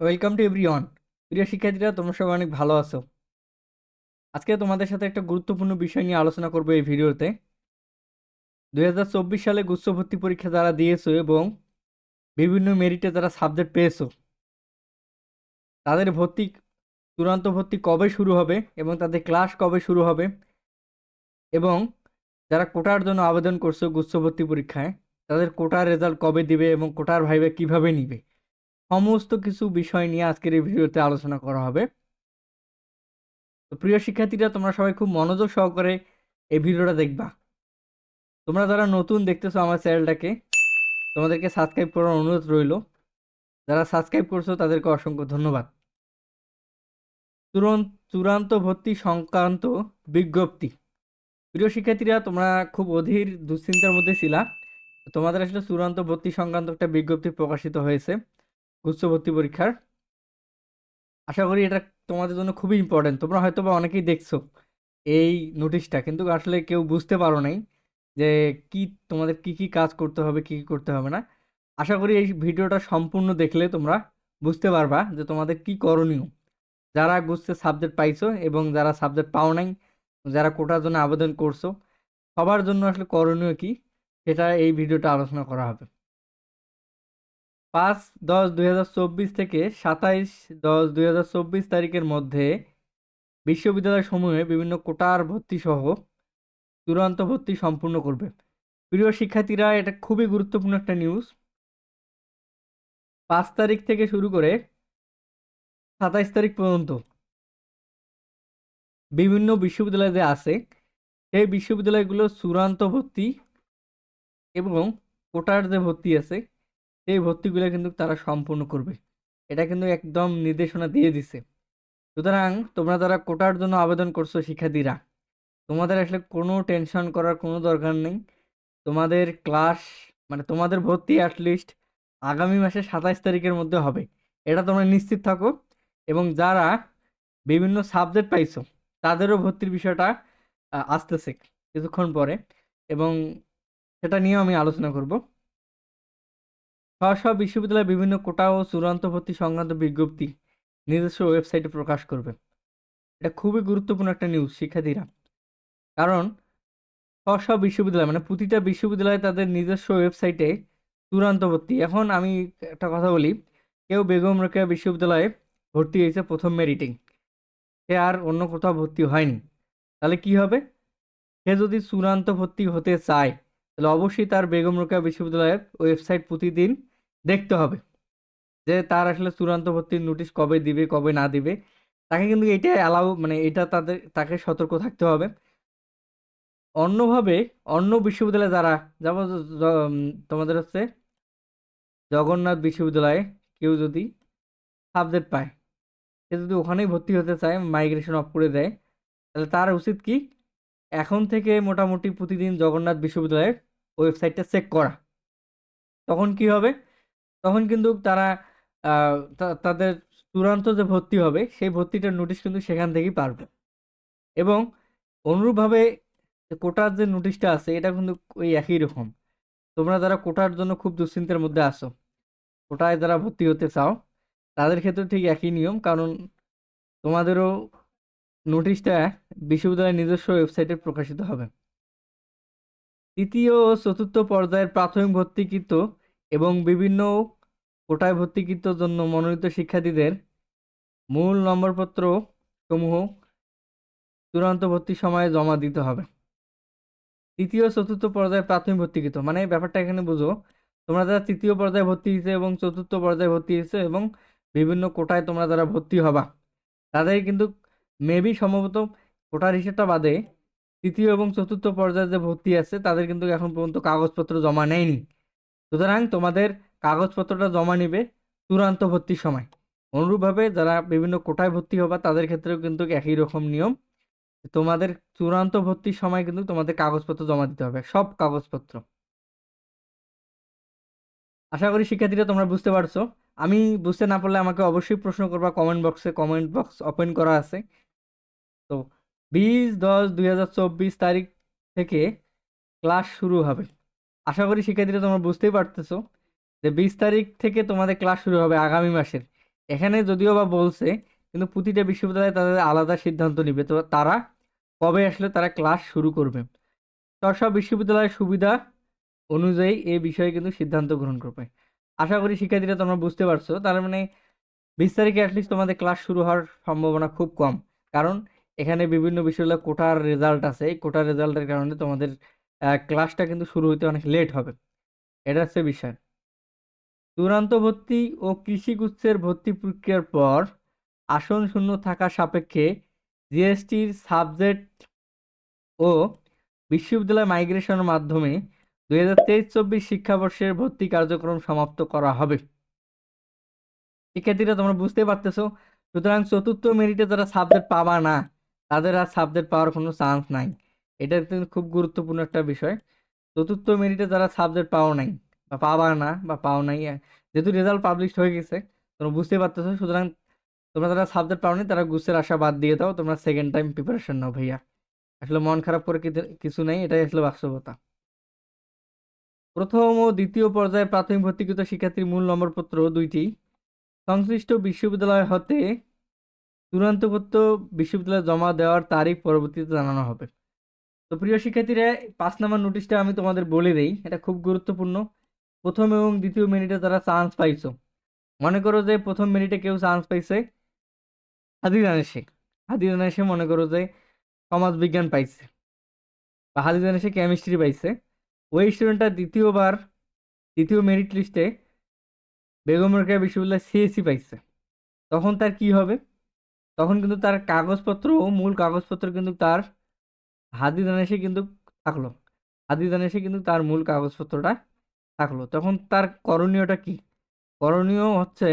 Welcome to everyone প্রিয় শিক্ষার্থীরা, তোমরা সবাই অনেক ভালো আছো। আজকে তোমাদের সাথে একটা গুরুত্বপূর্ণ বিষয় নিয়ে আলোচনা করব এই ভিডিওতে। দু হাজার চব্বিশ সালে গুচ্ছ ভর্তি পরীক্ষা যারা দিয়েছ এবং বিভিন্ন মেরিটে যারা সাবজেক্ট পেয়েছ, তাদের ভর্তি, চূড়ান্ত ভর্তি কবে শুরু হবে এবং তাদের ক্লাস কবে শুরু হবে এবং যারা কোটার জন্য আবেদন করছ গুচ্ছ ভর্তি পরীক্ষায়, তাদের কোটার রেজাল্ট কবে দিবে এবং কোটার ভাইবে কীভাবে নিবে? সমস্ত কিছু বিষয় নিয়ে আজকের এই ভিডিওতে আলোচনা করা হবে। তো প্রিয় শিক্ষার্থীরা, তোমরা সবাই খুব মনোযোগ সহকারে এই ভিডিওটা দেখবা। তোমরা যারা নতুন দেখতেছো আমার চ্যানেলটাকে, তোমাদেরকে সাবস্ক্রাইব করার অনুরোধ রইল। যারা সাবস্ক্রাইব করছ, তাদেরকে অসংখ্য ধন্যবাদ। চূড়ান্ত চূড়ান্ত ভর্তি সংক্রান্ত বিজ্ঞপ্তি। প্রিয় শিক্ষার্থীরা, তোমরা খুব অধীর দুশ্চিন্তার মধ্যে ছিলা। তোমাদের আসলে চূড়ান্ত ভর্তি সংক্রান্ত একটা বিজ্ঞপ্তি প্রকাশিত হয়েছে। গুচ্ছ ভর্তি পরীক্ষার। আশা করি এটা তোমাদের জন্য খুবই ইম্পর্টেন্ট তোমরা হয়তো বা অনেকেই দেখছ এই নোটিশটা কিন্তু আসলে কেউ বুঝতে পারো নাই যে কি তোমাদের কি কি কাজ করতে হবে, কি কি করতে হবে না। আশা করি এই ভিডিওটা সম্পূর্ণ দেখলে তোমরা বুঝতে পারবা যে তোমাদের কি করণীয়। যারা গুচ্ছে সাবজেক্ট পাইছো এবং যারা সাবজেক্ট পাও নাই, যারা কোটার জন্য আবেদন করছ, সবার জন্য আসলে করণীয় কি, সেটা এই ভিডিওটা আলোচনা করা হবে। পাঁচ দশ দুই থেকে সাতাইশ দশ দুই তারিখের মধ্যে বিশ্ববিদ্যালয় সমূহে বিভিন্ন কোটার ভর্তি সহ চূড়ান্ত ভর্তি সম্পূর্ণ করবে। প্রিয় শিক্ষার্থীরা, এটা খুবই গুরুত্বপূর্ণ একটা নিউজ পাঁচ তারিখ থেকে শুরু করে সাতাইশ তারিখ পর্যন্ত বিভিন্ন বিশ্ববিদ্যালয় যে আছে, সেই বিশ্ববিদ্যালয়গুলো চূড়ান্ত ভর্তি এবং কোটার যে ভর্তি আছে সেই ভর্তিগুলো কিন্তু তারা সম্পূর্ণ করবে। এটা কিন্তু একদম নির্দেশনা দিয়ে দিছে। সুতরাং তোমরা যারা কোটার জন্য আবেদন করছ, শিক্ষার্থীরা, তোমাদের আসলে কোনো টেনশন করার কোনো দরকার নেই। তোমাদের ক্লাস মানে তোমাদের ভর্তি অ্যাটলিস্ট আগামী মাসের সাতাইশ তারিখের মধ্যে হবে। এটা তোমরা নিশ্চিত থাকো এবং যারা বিভিন্ন সাবজেক্ট পাইছো, তাদেরও ভর্তির বিষয়টা আসতেছে কিছুক্ষণ পরে এবং সেটা নিয়েও আমি আলোচনা করব। সব বিশ্ববিদ্যালয় বিভিন্ন কোটা ও চূড়ান্ত ভর্তি সংক্রান্ত বিজ্ঞপ্তি নিজস্ব ওয়েবসাইটে প্রকাশ করবে। এটা খুবই গুরুত্বপূর্ণ একটা নিউজ শিক্ষার্থীরা। কারণ সব বিশ্ববিদ্যালয় মানে প্রতিটা বিশ্ববিদ্যালয় তাদের নিজস্ব ওয়েবসাইটে চূড়ান্ত ভর্তি এখন আমি একটা কথা বলি, কেউ বেগম রোকেয়া বিশ্ববিদ্যালয়ে ভর্তি হয়েছে প্রথম মেরিটিং সে আর অন্য কোথাও ভর্তি হয়নি। তাহলে কি হবে? সে যদি চূড়ান্ত ভর্তি হতে চায়, তাহলে অবশ্যই তার বেগম রোকেয়া বিশ্ববিদ্যালয়ের ওয়েবসাইট প্রতিদিন দেখতে হবে যে তার আসলে চূড়ান্ত ভর্তির নোটিশ কবে দিবে, কবে না দিবে। তাকে কিন্তু এটা অ্যালাউ মানে এটা তাদের, তাকে সতর্ক থাকতে হবে। অন্যভাবে অন্য বিশ্ববিদ্যালয়ে যারা যেমন তোমাদের হচ্ছে জগন্নাথ বিশ্ববিদ্যালয়ে কেউ যদি সাবজেক্ট পায়, সে যদি ওখানেই ভর্তি হতে চায় মাইগ্রেশন অফ করে দেয়, তাহলে তার উচিত কি? এখন থেকে মোটামুটি প্রতিদিন জগন্নাথ বিশ্ববিদ্যালয়ের ওয়েবসাইটটা চেক করা। তখন কি হবে? তখন কিন্তু তারা তাদের চূড়ান্ত যে ভর্তি হবে, সেই ভর্তিটার নোটিশ কিন্তু সেখান থেকেই পারবে এবং অনুরূপভাবে কোটার যে নোটিশটা আছে, এটা কিন্তু ওই একই রকম। তোমরা যারা কোটার জন্য খুব দুশ্চিন্তার মধ্যে আসো কোটায় যারা ভর্তি হতে চাও, তাদের ক্ষেত্রে ঠিক একই নিয়ম। কারণ তোমাদেরও নোটিশটা বিশ্ববিদ্যালয়ের নিজস্ব ওয়েবসাইটে প্রকাশিত হবে। তৃতীয় ও চতুর্থ পর্যায়ের প্রাথমিক ভর্তিকৃত এবং বিভিন্ন কোটায় ভর্তিকৃত জন্য মনোনীত শিক্ষার্থীদের মূল নম্বরপত্র সমূহ চূড়ান্ত ভর্তির সময়ে জমা দিতে হবে। তৃতীয় চতুর্থ পর্যায়ে প্রাথমিক ভর্তিকৃত। মানে ব্যাপারটা এখানে বুঝো। তোমরা যারা তৃতীয় পর্যায়ে ভর্তি হয়েছে এবং চতুর্থ পর্যায়ে ভর্তি হয়েছে এবং বিভিন্ন কোটায় তোমরা যারা ভর্তি হবা, তাদের কিন্তু মেবি সম্ভবত কোটার হিসেবটা বাদে তৃতীয় এবং চতুর্থ পর্যায়ে যে ভর্তি আছে, তাদের কিন্তু এখন পর্যন্ত কাগজপত্র জমা নেয়নি। সুতরাং তোমাদের কাগজপত্রটা জমা নিবে চূড়ান্ত ভর্তির সময়। অনুরূপভাবে যারা বিভিন্ন কোটায় ভর্তি হবা, তাদের ক্ষেত্রেও কিন্তু একই রকম নিয়ম। তোমাদের চূড়ান্ত ভর্তির সময় কিন্তু তোমাদের কাগজপত্র জমা দিতে হবে, সব কাগজপত্র। আশা করি শিক্ষার্থীরা তোমরা বুঝতে পারছ। আমি বুঝতে না পারলে আমাকে অবশ্যই প্রশ্ন করবা কমেন্ট বক্সে কমেন্ট বক্স ওপেন করা আছে। তো, বিশ দশ দুই তারিখ থেকে ক্লাস শুরু হবে। আশা করি শিক্ষার্থীরা তোমরা বুঝতেই পারতেছো যে বিশ তারিখ থেকে তোমাদের ক্লাস শুরু হবে আগামী মাসের। এখানে যদিও বা বলছে, কিন্তু প্রতিটা বিশ্ববিদ্যালয়ে তাদের আলাদা সিদ্ধান্ত নিবে। তো তারা কবে আসলে তারা ক্লাস শুরু করবে? সব বিশ্ববিদ্যালয়ের সুবিধা অনুযায়ী এই বিষয়ে কিন্তু সিদ্ধান্ত গ্রহণ করবে। আশা করি শিক্ষার্থীরা তোমরা বুঝতে পারছ। তার মানে বিশ তারিখে অ্যাটলিস্ট তোমাদের ক্লাস শুরু হওয়ার সম্ভাবনা খুব কম। কারণ এখানে বিভিন্ন বিশ্ববিদ্যালয়ে কোটার রেজাল্ট আছে। এই কোটার রেজাল্টের কারণে তোমাদের ক্লাসটা কিন্তু শুরু হতে অনেক লেট হবে। এটা হচ্ছে বিষয়। চূড়ান্ত ভর্তি ও কৃষিগুচ্ছের ভর্তি প্রক্রিয়ার পর আসন শূন্য থাকা সাপেক্ষে জিএসটির সাবজেক্ট ও বিশ্ববিদ্যালয় মাইগ্রেশনের মাধ্যমে দুই হাজার তেইশ চব্বিশ শিক্ষাবর্ষের ভর্তি কার্যক্রম সমাপ্ত করা হবে। শিক্ষার্থীরা, তোমরা বুঝতে পারতেছো, সুতরাং চতুর্থ মেরিটে যারা সাবজেক্ট পাবা না, তাদের আর সাবজেক্ট পাওয়ার কোনো চান্স নাই। এটা কিন্তু খুব গুরুত্বপূর্ণ একটা বিষয়। চতুর্থ মেরিটে যারা সাবজেক্ট পাও নাই বা পাবা না বা পাও নাই যেহেতু রেজাল্ট পাবলিশ হয়ে গেছে, তোমরা বুঝতে পারতেছো, সুতরাং তোমরা যারা সাবজেক্ট পাও পাওনি তারা গুসের আশা বাদ দিয়ে দাও, তোমরা সেকেন্ড টাইম প্রিপারেশন নাও ভাইয়া। আসলে মন খারাপ করে কিছু- কিছু নাই, এটাই আসলে বাস্তবতা। প্রথম ও দ্বিতীয় পর্যায়ে প্রাথমিক ভর্তিকৃত শিক্ষার্থীর মূল নম্বরপত্র দুইটি। সংশ্লিষ্ট বিশ্ববিদ্যালয় হতে চূড়ান্তপত্র বিশ্ববিদ্যালয়ে জমা দেওয়ার তারিখ পরবর্তীতে জানানো হবে। তো প্রিয় শিক্ষার্থীরা, পাঁচ নাম্বার নোটিশটা আমি তোমাদের বলে দেই। এটা খুব গুরুত্বপূর্ণ। প্রথম এবং দ্বিতীয় মিনিটে তারা চান্স পাইছো, মনে করো যে প্রথম মিনিটে কেউ চান্স পাইছে হাদিদান এসে হাদিদান এসে মনে করো যে সমাজ বিজ্ঞান পাইছে বা হাদিদান এসে কেমিস্ট্রি পাইছে। ওই স্টুডেন্টটা দ্বিতীয়বার, দ্বিতীয় মেরিট লিস্টে বেগম রোকেয়া বিশ্ববিদ্যালয় সিএসসি পাইছে। তখন তার কি হবে? তখন কিন্তু তার কাগজপত্র, মূল কাগজপত্র কিন্তু তার হাদিদান এসে কিন্তু থাকল। হাদিদান এসে কিন্তু তার মূল কাগজপত্রটা থাকল। তখন তার করণীয়টা কি? করণীয় হচ্ছে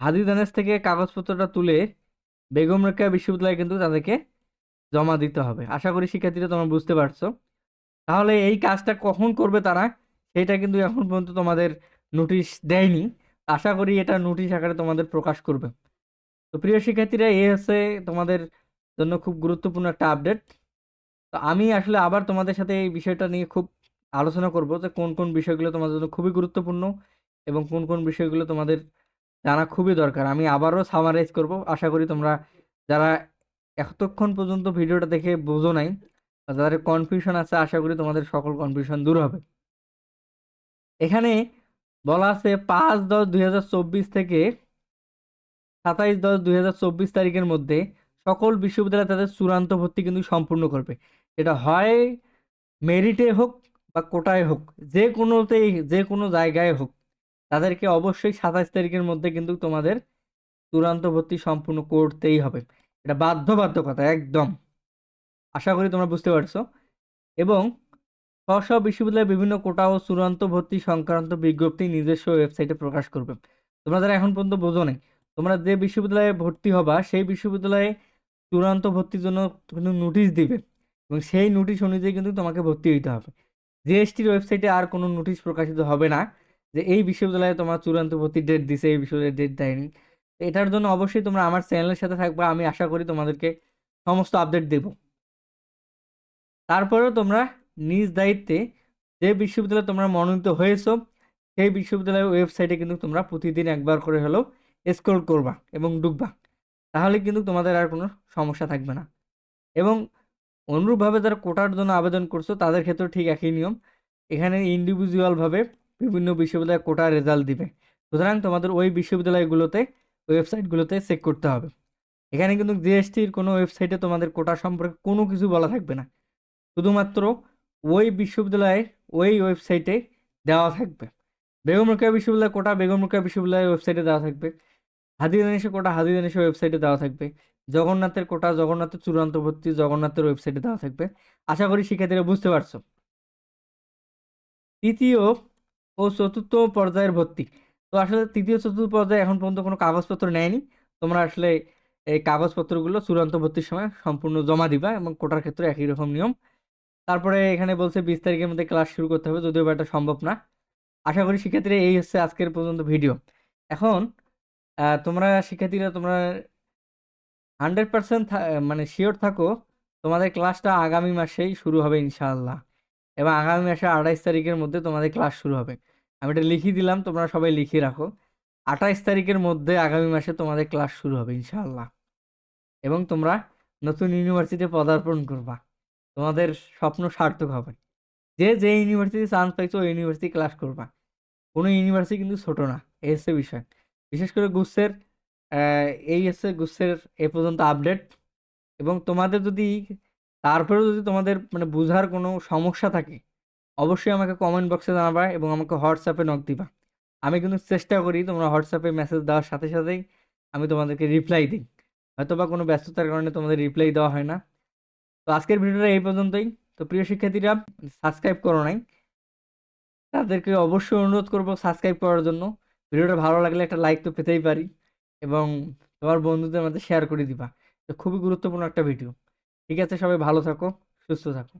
হাদিদানেস থেকে কাগজপত্রটা তুলে বেগম রোকেয়া বিশ্ববিদ্যালয়ে কিন্তু তাদেরকে জমা দিতে হবে। আশা করি শিক্ষার্থীরা তোমরা বুঝতে পারছ। তাহলে এই কাজটা কখন করবে তারা, সেটা কিন্তু এখন পর্যন্ত তোমাদের নোটিশ দেয়নি। আশা করি এটা নোটিশ আকারে তোমাদের প্রকাশ করবে। তো প্রিয় শিক্ষার্থীরা এই হচ্ছে তোমাদের জন্য খুব গুরুত্বপূর্ণ একটা আপডেট তো আমি আসলে আবার তোমাদের সাথে এই বিষয়টা নিয়ে খুব আলোচনা করব যে কোন কোন বিষয়গুলো তোমাদের জন্য খুবই গুরুত্বপূর্ণ এবং কোন কোন বিষয়গুলো তোমাদের জানা খুবই দরকার। আমি আবারও সামারাইজ করব। আশা করি তোমরা যারা এতক্ষণ পর্যন্ত ভিডিওটা দেখে বোঝো নাই যাদের কনফিউশন আছে, আশা করি তোমাদের সকল কনফিউশন দূর হবে। এখানে বলা আছে পাঁচ দশ দুই থেকে সাতাইশ দশ দুই তারিখের মধ্যে সকল বিশ্ববিদ্যালয় তাদের চূড়ান্ত ভর্তি কিন্তু সম্পূর্ণ করবে। এটা হয় মেরিটে হোক বা কোটায় হোক, যে কোনোতেই, যে কোনো জায়গায় হোক, তাদেরকে অবশ্যই সাতাইশ তারিখের মধ্যে কিন্তু তোমাদের চূড়ান্ত ভর্তি সম্পূর্ণ করতেই হবে। এটা বাধ্যবাধকতা, একদম। আশা করি তোমরা বুঝতে পারছ। এবং স্ব বিশ্ববিদ্যালয়ের বিভিন্ন কোটা ও চূড়ান্ত ভর্তি সংক্রান্ত বিজ্ঞপ্তি নিজস্ব ওয়েবসাইটে প্রকাশ করবে। তোমরা যারা এখন পর্যন্ত বোঝো নাই, তোমরা যে বিশ্ববিদ্যালয়ে ভর্তি হবা, সেই বিশ্ববিদ্যালয়ে চূড়ান্ত ভর্তির জন্য কিন্তু নোটিশ দিবে। এবং সেই নোটিশ অনুযায়ী কিন্তু তোমাকে ভর্তি হইতে হবে। জিএসটির ওয়েবসাইটে আর কোনো নোটিশ প্রকাশিত হবে না যে এই বিশ্ববিদ্যালয়ে তোমার চূড়ান্ত ভর্তির ডেট দিছে, এই বিশ্ববিদ্যালয়ের ডেট দেয়নি। এটার জন্য অবশ্যই তোমরা আমার চ্যানেলের সাথে থাকবে, আমি আশা করি তোমাদেরকে সমস্ত আপডেট দেব। তারপরেও তোমরা নিজ দায়িত্বে যে বিশ্ববিদ্যালয়ে তোমরা মনোনীত হয়েছো, সেই বিশ্ববিদ্যালয়ের ওয়েবসাইটে কিন্তু তোমরা প্রতিদিন একবার করে হলেও স্ক্রল করবা এবং ডুববা তাহলে কিন্তু তোমাদের আর কোনো সমস্যা থাকবে না। এবং অনুরূপভাবে যারা কোটার জন্য আবেদন করছ, তাদের ক্ষেত্রেও ঠিক একই নিয়ম। এখানে ইন্ডিভিজুয়ালভাবে বিভিন্ন বিশ্ববিদ্যালয়ে কোটার রেজাল্ট দিবে। সুতরাং তোমাদের ওই বিশ্ববিদ্যালয়গুলোতে ওয়েবসাইটগুলোতে চেক করতে হবে। এখানে কিন্তু জিএসটির কোনো ওয়েবসাইটে তোমাদের কোটা সম্পর্কে কোনো কিছু বলা থাকবে না। শুধুমাত্র ওই বিশ্ববিদ্যালয়ের ওই ওয়েবসাইটে দেওয়া থাকবে। বেগম রোকেয়া বিশ্ববিদ্যালয় কোটা, বেগম রোকেয়া বিশ্ববিদ্যালয়ের ওয়েবসাইটে দেওয়া থাকবে। হাদিদানিসের কোটা? হাদিদানিসের ওয়েবসাইটে দেওয়া থাকবে। জগন্নাথের কোটা, জগন্নাথের চূড়ান্ত ভর্তি জগন্নাথের ওয়েবসাইটে দেওয়া থাকবে। আশা করি শিক্ষার্থীরা বুঝতে পারছ। তৃতীয় ও চতুর্থ পর্যায়ের ভর্তি। তো আসলে তৃতীয়, চতুর্থ পর্যায়ে এখন পর্যন্ত কোনো কাগজপত্র নেয়নি। তোমরা আসলে এই কাগজপত্রগুলো চূড়ান্ত ভর্তির সময় সম্পূর্ণ জমা দিবা এবং কোটার ক্ষেত্রে একই রকম নিয়ম। তারপরে এখানে বলছে বিশ তারিখের মধ্যে ক্লাস শুরু করতে হবে, যদিও এটা সম্ভব না। আশা করি শিক্ষার্থীরা এই হচ্ছে আজকের পর্যন্ত ভিডিও এখন আহ, তোমরা শিক্ষার্থীরা তোমরা হান্ড্রেড পার্সেন্ট মানে শিওর থাকো তোমাদের ক্লাসটা আগামী মাসেই শুরু হবে ইনশাআল্লাহ। এবং আগামী মাসে আঠাইশ তারিখের মধ্যে তোমাদের ক্লাস শুরু হবে। আমি এটা লিখিয়ে দিলাম তোমরা সবাই লিখিয়ে রাখো। আঠাইশ তারিখের মধ্যে আগামী মাসে তোমাদের ক্লাস শুরু হবে ইনশাআল্লাহ। এবং তোমরা নতুন ইউনিভার্সিটিতে পদার্পণ করবা। তোমাদের স্বপ্ন সার্থক হবে। যে যে ইউনিভার্সিটি চান্স পাইছো ওই ইউনিভার্সিটি ক্লাস করবা। কোনো ইউনিভার্সিটি কিন্তু ছোটো না হচ্ছে বিষয়। বিশেষ করে গুসের এই হচ্ছে গুসের এ পর্যন্ত আপডেট। এবং তোমাদের যদি, তারপরেও যদি তোমাদের মানে বোঝার কোনো সমস্যা থাকে, অবশ্যই আমাকে কমেন্ট বক্সে জানাবা এবং আমাকে হোয়াটসঅ্যাপে নক দিবা। আমি কিন্তু চেষ্টা করি তোমরা হোয়াটসঅ্যাপে মেসেজ দেওয়ার সাথে সাথেই আমি তোমাদেরকে রিপ্লাই দিই। হয়তো বা কোনো ব্যস্ততার কারণে তোমাদের রিপ্লাই দেওয়া হয় না। তো আজকের ভিডিওটা এই পর্যন্তই। তো প্রিয় শিক্ষার্থীরা সাবস্ক্রাইব করো নাই। তাদেরকে অবশ্যই অনুরোধ করব সাবস্ক্রাইব করার জন্য। ভিডিওটা ভালো লাগলে একটা লাইক তো পেতেই পারি এবং তোমার বন্ধুদের মধ্যে শেয়ার করে দিবা। তো খুবই গুরুত্বপূর্ণ একটা ভিডিও ঠিক আছে, সবাই ভালো থাকো, সুস্থ থাকো।